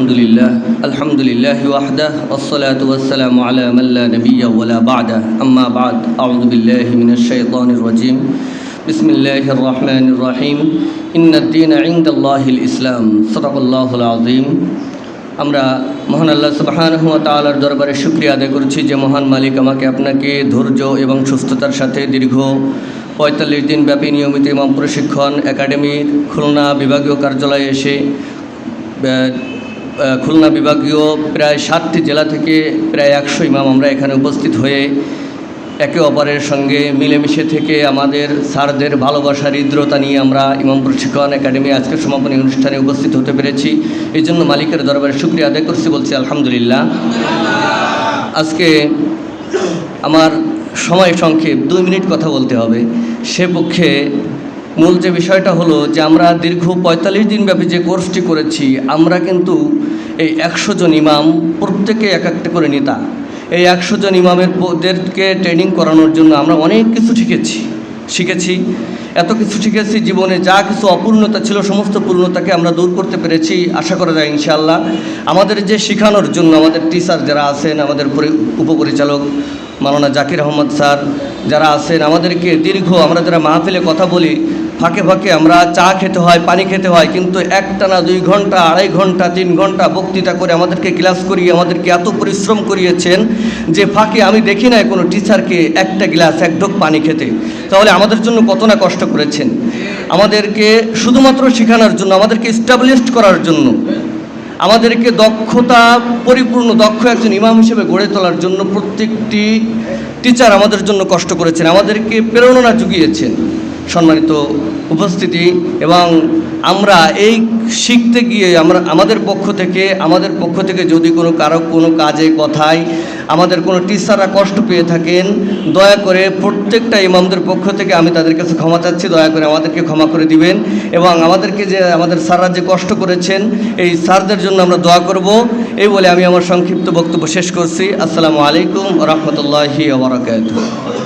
الحمد لله الحمد لله وحده والصلاة والسلام على من لا نبي ولا بعده أما بعد أعوذ بالله من الشيطان الرجيم بسم الله الرحمن الرحيم إن الدين عند الله الإسلام صدق الله العظيم আমরা মহান আল্লাহ সুবহানাহু ওয়া তাআলার দরবারে শুকরিয়া আদায় করছি যে মহান মালিক আমাকে আপনাকে ধৈর্য এবং সুস্থতার সাথে দীর্ঘ পঁয়তাল্লিশ দিন ব্যাপী নিয়মিত ইমাম প্রশিক্ষণ একাডেমির খুলনা বিভাগীয় কার্যালয়ে এসে আহ, আহ, খুলনা বিভাগীয় প্রায় সাতটি জেলা থেকে প্রায় একশো ইমাম আমরা এখানে উপস্থিত হয়ে একে অপরের সঙ্গে মিলেমিশে থেকে আমাদের স্যারদের ভালোবাসার হৃদ্রতা নিয়ে আমরা ইমাম প্রশিক্ষণ একাডেমি আজকের সমাপনী অনুষ্ঠানে উপস্থিত হতে পেরেছি। এই জন্য মালিকের দরবারে শুক্রিয়া আদায় করছি, বলছি আলহামদুলিল্লাহ। আজকে আমার সময় সংক্ষেপ, দুই মিনিট কথা বলতে হবে। সে পক্ষে মূল যে বিষয়টা হলো যে আমরা দীর্ঘ পঁয়তাল্লিশ দিনব্যাপী যে কোর্সটি করেছি, আমরা কিন্তু এই একশো জন ইমাম প্রত্যেকে এক একটা করে নেতা। এই একশো জন ইমামের ওদেরকে ট্রেনিং করানোর জন্য আমরা অনেক কিছু শিখেছি শিখেছি। এত কিছু শিখেছি, জীবনে যা কিছু অপূর্ণতা ছিল, সমস্ত পূর্ণতাকে আমরা দূর করতে পেরেছি, আশা করা যায় ইনশাআল্লাহ। আমাদের যে শেখানোর জন্য আমাদের টিচার যারা আছেন, আমাদের পরি- উপপরিচালক মাওলানা জাকির আহমদ স্যার যারা আছেন, আমাদেরকে দীর্ঘ আমরা যারা মাহফিলে কথা বলি ফাঁকে ফাঁকে আমরা চা খেতে হয়, পানি খেতে হয়, কিন্তু একটানা, দুই ঘণ্টা, আড়াই ঘণ্টা, তিন ঘণ্টা বক্তৃতা করে আমাদেরকে ক্লাস করিয়ে, আমাদেরকে এত পরিশ্রম করিয়েছেন যে ফাঁকে আমি দেখি না কোনো টিচারকে একটা গ্লাস, এক ঢোক পানি খেতে। তাহলে আমাদের জন্য কত না কষ্ট করেছেন। আমাদেরকে শুধুমাত্র শেখানোর জন্য, আমাদেরকে স্টাবলিশড করার জন্য, আমাদেরকে দক্ষতা, পরিপূর্ণ, দক্ষ একজন ইমাম হিসেবে গড়ে তোলার জন্য প্রত্যেকটি টিচার আমাদের জন্য কষ্ট করেছেন, আমাদেরকে প্রেরণা জুগিয়েছেন সম্মানিত উপস্থিতি এবং আমরা এই শিখতে গিয়ে আমরা, আমাদের পক্ষ থেকে, আমাদের পক্ষ থেকে যদি কোনো কারও কোনো কাজে, কথায় আমাদের কোনো টিচাররা কষ্ট পেয়ে থাকেন, দয়া করে প্রত্যেকটা ইমামদের পক্ষ থেকে আমি তাদের কাছে ক্ষমা চাচ্ছি, দয়া করে আমাদেরকে ক্ষমা করে দিবেন এবং আমাদেরকে যে, আমাদের স্যাররা যে কষ্ট করেছেন, এই স্যারদের জন্য আমরা দোয়া করব। এই বলে আমি আমার সংক্ষিপ্ত বক্তব্য শেষ করছি। আসসালামু আলাইকুম রহমতুল্লাহি ওবরাকাতুহ